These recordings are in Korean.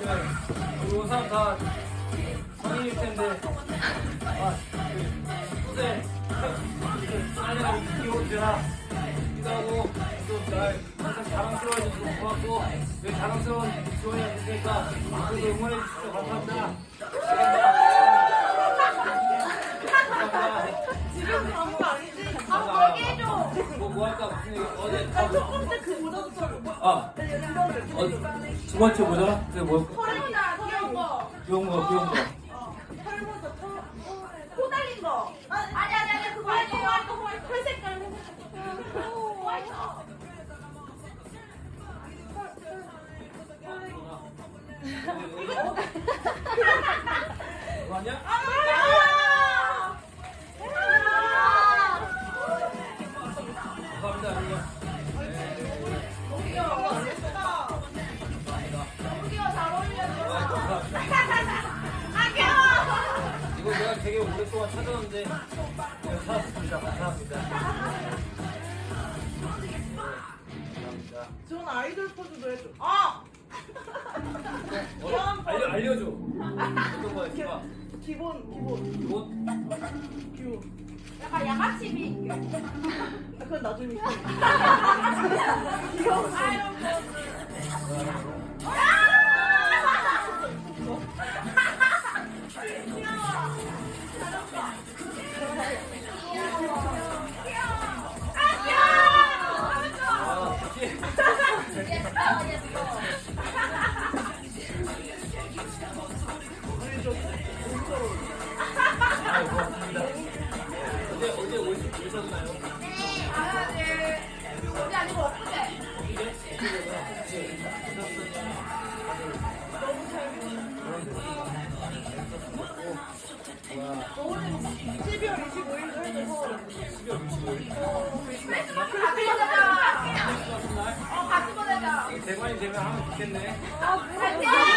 온 사람 다 성인일 텐데. 아, 그, 후대. 아니가 기호주라. 기도하고, 또날 항상 자랑스러워해줘서 너무 고맙고. 왜 자랑스러운 지원이 있으니까 앞으로도 응원해주셔서 감사합니다. 지금 광고 아니지? 아, 얘기해줘. 뭐, 뭐 할까? 무슨 얘기, 어제. 첫 번째 그 아, 어, 두 번째 뭐더라? 그게 뭐, 털모자 귀여운 거. 귀여운 거, 귀여운 거. 털모자 털코 달린 거. 아니 아니 아니 그거 화이트 화이트 화이트 털 색깔 화이트 그거 아니야? 동안 내가 찾았습니다. 감사합니다. 네, 감사합니다. 전 아이돌 포즈도 해줘 아! 어? 알려, 알려줘. 어떤 거 했을까? 기본 기본 이거? 기본 약간 양아치 비 아, 그건 나중에 귀여워 아이돌 포즈 대관이 되면 하면 좋겠네. 내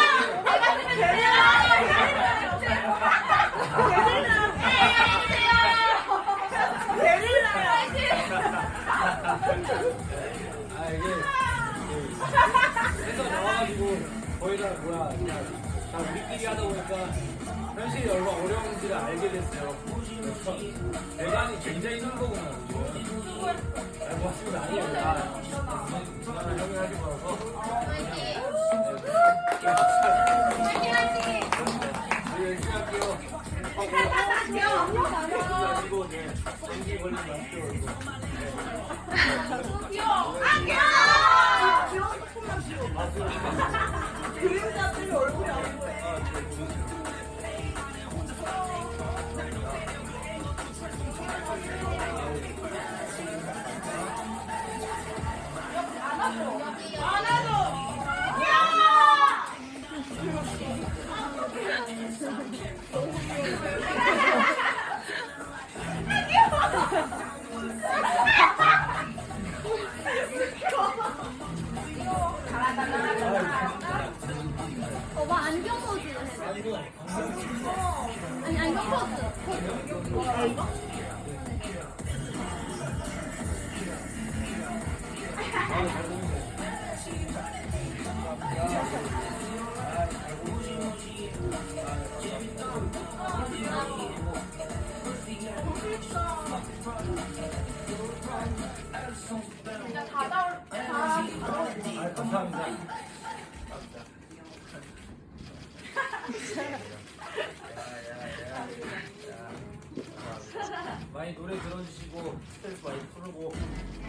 뭐야 그냥 다 우리끼리 하다 보니까 현실이 얼마나 어려운지를 알게 됐어요. 그래서 대관이 굉장히 힘든 거구나. 아, 고맙습니다. 아니에요. 아, 그냥 형이 하지 말아서. 우리 열심히 할게요. 하고 그리고 네, 감기 걸리지 마시고 이거. 그 감사합니다. 많이 노래 들어주시고 스트레스 많이 풀고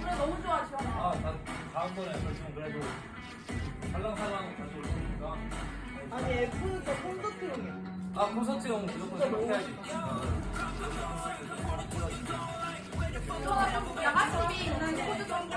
노래 너무 좋아 지원아 아, 나 다음번에 좀 그래도 살랑살랑 다시 올 테니까 아니 F는 또 콘서트용이야 아 콘서트용 무조건 생각해야지 지원아 좀 양아치 비 있는 포즈 좀